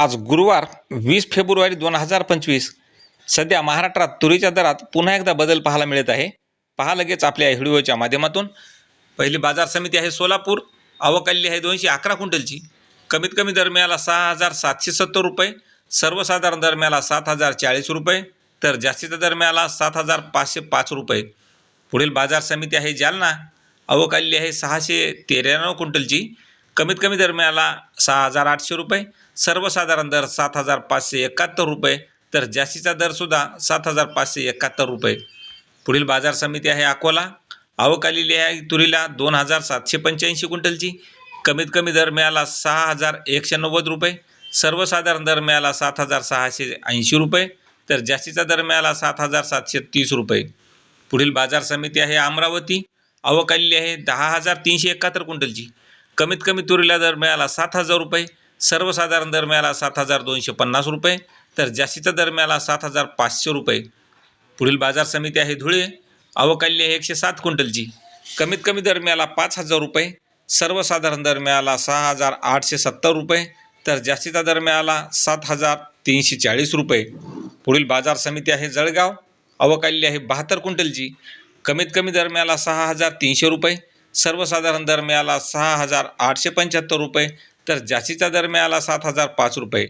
आज गुरुवार वीस फेब्रुवारी दोन हजार पंचवीस. सध्या महाराष्ट्रात तुरीच्या दरात पुन्हा एकदा बदल पाहायला मिळत आहे. पहा लगेच आपल्या व्हिडिओच्या माध्यमातून. पहिली बाजार समिती आहे सोलापूर. अवकाली आहे दोनशे अकरा क्विंटलची. कमीत कमी दर मिळाला सहा हजार सातशे सत्तर रुपये. सर्वसाधारण दर मिळाला सात हजार चाळीस रुपये. तर जास्तीचा दर मिळाला सात हजार पाचशे पाच रुपये. पुढील बाजार समिती आहे जालना. अवकाली आहे सहाशे तेऱ्याण्णव क्विंटलची. कमीत कमी दर मिळाला सहा हजार आठशे रुपये सर्वसाधारण दर सात हजार पाचशे एकाहत्तर रुपये तर जास्तीचा दरसुद्धा सात हजार पाचशे एकाहत्तर रुपये. पुढील बाजार समिती आहे अकोला. अवकालेली आहे तुरीला दोन हजार सातशे पंच्याऐंशी क्विंटलची. कमीत कमी दर मिळाला सहा हजार एकशे नव्वद रुपये सर्वसाधारण दर मिळाला सात हजार सहाशे ऐंशी रुपये तर जास्तीचा दर मिळाला सात हजार सातशे तीस रुपये. पुढील बाजार समिती आहे अमरावती. अवकालेली आहे दहा हजार तीनशे एकाहत्तर क्विंटलची. कमीत कमी तुरीला दर मिळाला सात हजार रुपये सर्वसाधारण दर मिळाला सात हजार दोनशे पन्नास रुपये तर जास्तीचा दर मिळाला सात हजार पाचशे रुपये. पुढील बाजार समिती आहे धुळे अवकाली आहे एकशे सात क्विंटलची. कमीत कमी दर मिळाला पाच हजार रुपये सर्वसाधारण दर मिळाला सहा हजार आठशे सत्तर रुपये तर जास्तीचा दर मिळाला सात हजार तीनशे चाळीस रुपये. पुढील बाजार समिती आहे जळगाव अवकाली आहे बहात्तर क्विंटलची. कमीत कमी दर मिळाला सहा हजार तीनशे रुपये सर्वसाधारण दर मिळाला सहा हजार आठशे पंच्याहत्तर रुपये तर जास्तीचा दर मिळाला सात हजार पाच रुपये.